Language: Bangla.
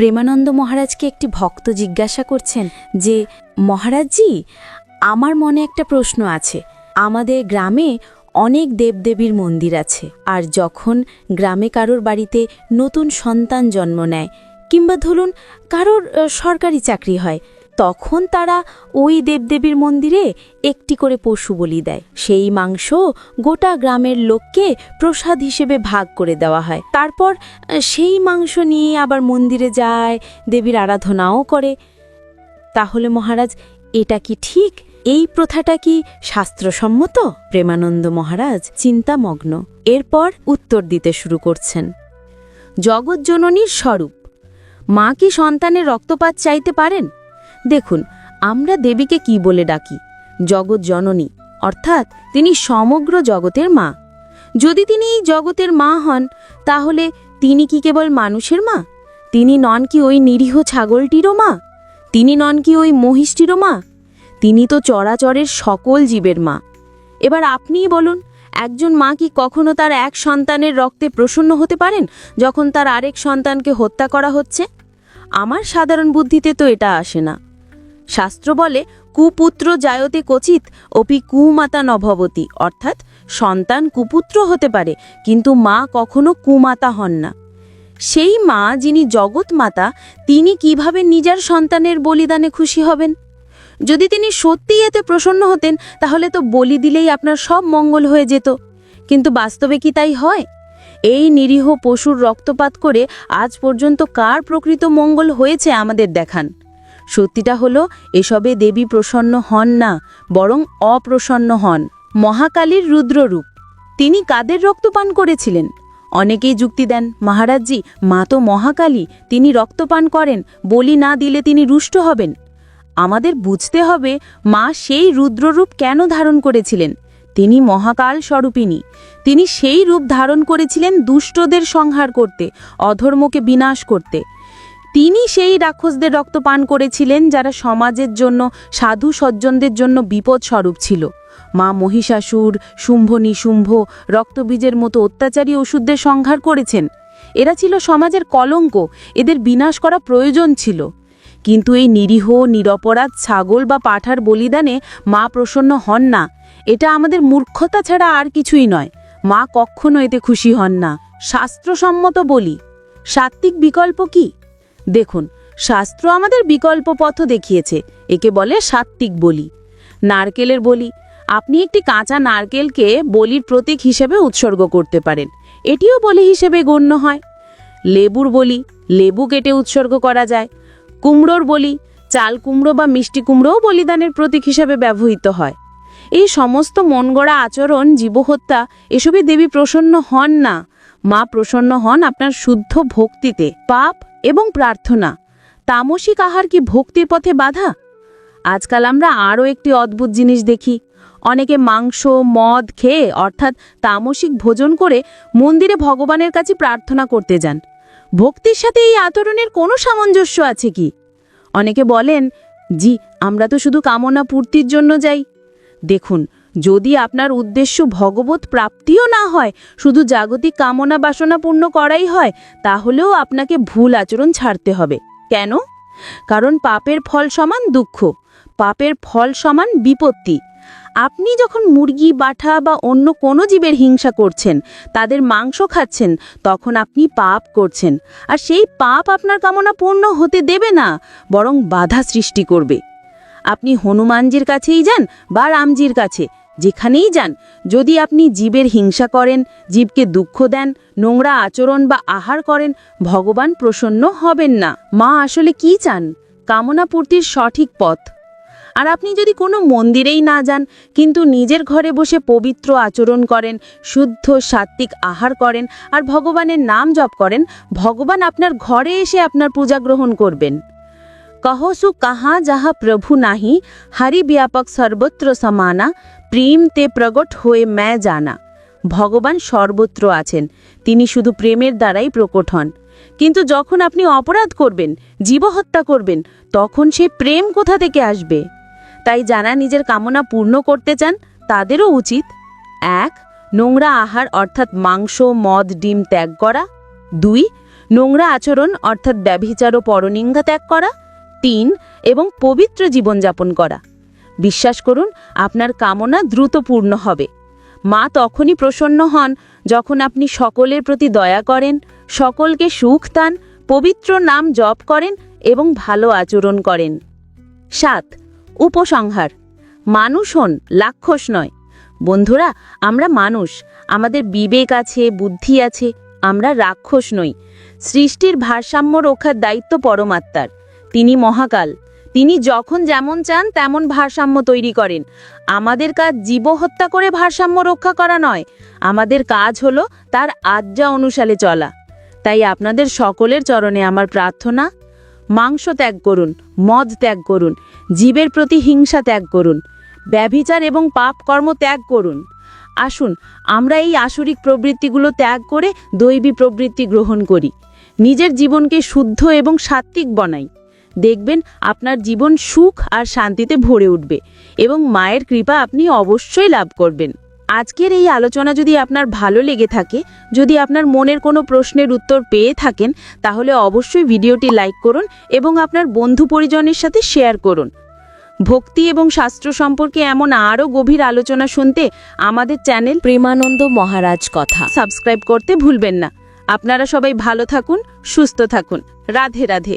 প্রেমানন্দ মহারাজকে একটি ভক্ত জিজ্ঞাসা করছেন যে, মহারাজজি, আমার মনে একটা প্রশ্ন আছে। আমাদের গ্রামে অনেক দেবদেবীর মন্দির আছে। আর যখন গ্রামে কারোর বাড়িতে নতুন সন্তান জন্ম নেয়, কিংবা ধরুন কারোর সরকারি চাকরি হয় তখন তারা ওই দেবদেবীর মন্দিরে একটি করে পশু বলি দেয়। সেই মাংস গোটা গ্রামের লোককে প্রসাদ হিসেবে ভাগ করে দেওয়া হয়। তারপর, সেই মাংস নিয়ে আবার মন্দিরে যায়, দেবীর আরাধনাও করে। তাহলে মহারাজ, এটা কি ঠিক? এই প্রথাটা কি শাস্ত্রসম্মত? প্রেমানন্দ মহারাজ চিন্তামগ্ন। এরপর উত্তর দিতে শুরু করছেন। জগৎজননীর স্বরূপ। মা কি সন্তানের রক্তপাত চাইতে পারেন? দেখুন, আমরা দেবীকে কি বলে ডাকি? জগৎ জননী, অর্থাৎ তিনি সমগ্র জগতের মা। যদি তিনি এই জগতের মা হন, তাহলে তিনি কি কেবল মানুষের মা? তিনি নন কি ওই নিরীহ ছাগলটিরও মা? তিনি নন কি ওই মহিষটিরও মা? তিনি তো চরাচরের সকল জীবের মা। এবার আপনিই বলুন, একজন মা কি কখনো তার এক সন্তানের রক্তে প্রসন্ন হতে পারেন, যখন তার আরেক সন্তানকে হত্যা করা হচ্ছে? আমার সাধারণ বুদ্ধিতে তো এটা আসে না। শাস্ত্র বলে, কুপুত্র জায়তে কচিত অপি কুমাতা নভবতী। অর্থাৎ সন্তান কুপুত্র হতে পারে, কিন্তু মা কখনো কুমাতা হন না। সেই মা যিনি জগৎ মাতা, তিনি কীভাবে নিজের সন্তানের বলিদানে খুশি হবেন? যদি তিনি সত্যিই এতে প্রসন্ন হতেন, তাহলে তো বলি দিলেই আপনার সব মঙ্গল হয়ে যেত। কিন্তু বাস্তবে কি তাই হয়? এই নিরীহ পশুর রক্তপাত করে আজ পর্যন্ত কার প্রকৃত মঙ্গল হয়েছে আমাদের দেখান। সত্যিটা হলো, এসবে দেবী প্রসন্ন হন না, বরং অপ্রসন্ন হন। মহাকালীর রুদ্ররূপ। তিনি কাদের রক্তপান করেছিলেন? অনেকেই যুক্তি দেন, মহারাজজি, মা তো মহাকালী, তিনি রক্তপান করেন, বলি না দিলে তিনি রুষ্ট হবেন। আমাদের বুঝতে হবে, মা সেই রুদ্ররূপ কেন ধারণ করেছিলেন? তিনি মহাকাল স্বরূপিনী তিনি সেই রূপ ধারণ করেছিলেন দুষ্টদের সংহার করতে, অধর্মকে বিনাশ করতে। তিনি সেই রাক্ষসদের রক্ত পান করেছিলেন যারা সমাজের জন্য, সাধু সজ্জনদের জন্য বিপদ স্বরূপ ছিল। মা মহিষাসুর, শুম্ভ নিশুম্ভ, রক্তবীজের মতো অত্যাচারী ওষুধদের সংহার করেছেন। এরা ছিল সমাজের কলঙ্ক, এদের বিনাশ করা প্রয়োজন ছিল। কিন্তু এই নিরীহ, নিরপরাধ ছাগল বা পাঠার বলিদানে মা প্রসন্ন হন না। এটা আমাদের মূর্খতা ছাড়া আর কিছুই নয়। মা কখনো এতে খুশি হন না। শাস্ত্রসম্মত বলি, সাত্ত্বিক বিকল্প কি? দেখুন, শাস্ত্র আমাদের বিকল্প পথ দেখিয়েছে, একে বলে সাত্ত্বিক বলি। নারকেলের বলি, আপনি একটি কাঁচা নারকেলকে বলির প্রতীক হিসেবে উৎসর্গ করতে পারেন, এটিও বলি হিসেবে গণ্য হয়। লেবুর বলি, লেবু কেটে উৎসর্গ করা যায়। কুমড়োর বলি, চাল কুমড়ো বা মিষ্টি কুমড়োও বলিদানের প্রতীক হিসেবে ব্যবহৃত হয়। এই সমস্ত মনগড়া আচরণ, জীবহত্যা এসবে দেবী প্রসন্ন হন না। মা প্রসন্ন হন আপনার শুদ্ধ ভক্তিতে, পাপ এবং প্রার্থনা। তামসিক আহার কি ভক্তির পথে বাধা? আজকাল আমরা আরও একটি অদ্ভুত জিনিস দেখি। অনেকে মাংস, মদ খেয়ে, অর্থাৎ তামসিক ভোজন করে মন্দিরে ভগবানের কাছে প্রার্থনা করতে যান। ভক্তির সাথে এই আচরণের কোনো সামঞ্জস্য আছে কি? অনেকে বলেন, জি, আমরা তো শুধু কামনা পূর্তির জন্য যাই। দেখুন যদি আপনার উদ্দেশ্য ভগবত প্রাপ্তিও না হয়, শুধু জাগতিক কামনা বাসনা পূর্ণ করাই হয়, তাহলেও আপনাকে ভুল আচরণ ছাড়তে হবে। কেন? কারণ পাপের ফল সমান দুঃখ, পাপের ফল সমান বিপত্তি। আপনি যখন মুরগি, বাঠা বা অন্য কোনো জীবের হিংসা করছেন, তাদের মাংস খাচ্ছেন, তখন আপনি পাপ করছেন, আর সেই পাপ আপনার কামনা পূর্ণ হতে দেবে না, বরং বাধা সৃষ্টি করবে। আপনি হনুমানজির কাছেই যান বা রামজির কাছে, যেখানেই যান। যদি আপনি জীবের হিংসা করেন, জীবকে দুঃখ দেন, নোংরা আচরণ বা আহার করেন, ভগবান প্রসন্ন হবেন না। মা আসলে কি চান? কামনা পূর্তির সঠিক পথ। আর আপনি যদি কোনো মন্দিরেই না যান, কিন্তু নিজের ঘরে বসে পবিত্র আচরণ করেন, শুদ্ধ সাত্ত্বিক আহার করেন, আর ভগবানের নাম জপ করেন, ভগবান আপনার ঘরে এসে আপনার পূজা গ্রহণ করবেন। কহসু কাহা যাহা প্রভু নাহি হরি ব্যাপক সর্বত্র সমানা প্রেম তে প্রগট হয়ে ম্যা জানা ভগবান সর্বত্র আছেন তিনি শুধু প্রেমের দ্বারাই প্রকট হন কিন্তু যখন আপনি অপরাধ করবেন জীবহত্যা করবেন তখন সে প্রেম কোথা থেকে আসবে তাই যারা নিজের কামনা পূর্ণ করতে চান তাদেরও উচিত এক নোংরা আহার অর্থাৎ মাংস, মদ, ডিম ত্যাগ করা। দুই, নোংরা আচরণ অর্থাৎ ব্যভিচার ও পরনিন্দা ত্যাগ করা। তিন এবং পবিত্র জীবনযাপন করা। বিশ্বাস করুন, আপনার কামনা দ্রুত পূর্ণ হবে। মা তখনই প্রসন্ন হন যখন আপনি সকলের প্রতি দয়া করেন, সকলকে সুখ দান, পবিত্র নাম জপ করেন এবং ভালো আচরণ করেন। সাত, উপসংহার। মানুষ হন, লাক্ষস নয়। বন্ধুরা, আমরা মানুষ। আমাদের বিবেক আছে, বুদ্ধি আছে, আমরা রাক্ষস নই। সৃষ্টির ভারসাম্য রক্ষার দায়িত্ব পরমাত্মার। তিনি মহাকাল। তিনি যখন যেমন চান, তেমন ভারসাম্য তৈরি করেন। আমাদের কাজ জীব হত্যা করে ভারসাম্য রক্ষা করা নয়। আমাদের কাজ হলো তার আজ্ঞা অনুসারে চলা। তাই আপনাদের সকলের চরণে আমার প্রার্থনা, মাংস ত্যাগ করুন, মদ ত্যাগ করুন, জীবের প্রতি হিংসা ত্যাগ করুন, ব্যভিচার এবং পাপ কর্ম ত্যাগ করুন। আসুন, আমরা এই আসরিক প্রবৃত্তিগুলো ত্যাগ করে দৈবী প্রবৃত্তি গ্রহণ করি। নিজের জীবনকে শুদ্ধ এবং সাত্ত্বিক বনাই। দেখবেন আপনার জীবন সুখ আর শান্তিতে ভরে উঠবে এবং মায়ের কৃপা আপনি অবশ্যই লাভ করবেন। আজকের এই আলোচনা যদি আপনার ভালো লেগে থাকে, যদি আপনার মনের কোনো প্রশ্নের উত্তর পেয়ে থাকেন, তাহলে অবশ্যই ভিডিওটি লাইক করুন এবং আপনার বন্ধু পরিজনের সাথে শেয়ার করুন। ভক্তি এবং শাস্ত্র সম্পর্কে এমন আরও গভীর আলোচনা শুনতে আমাদের চ্যানেল প্রেমানন্দ মহারাজ কথা সাবস্ক্রাইব করতে ভুলবেন না। আপনারা সবাই ভালো থাকুন, সুস্থ থাকুন। রাধে রাধে।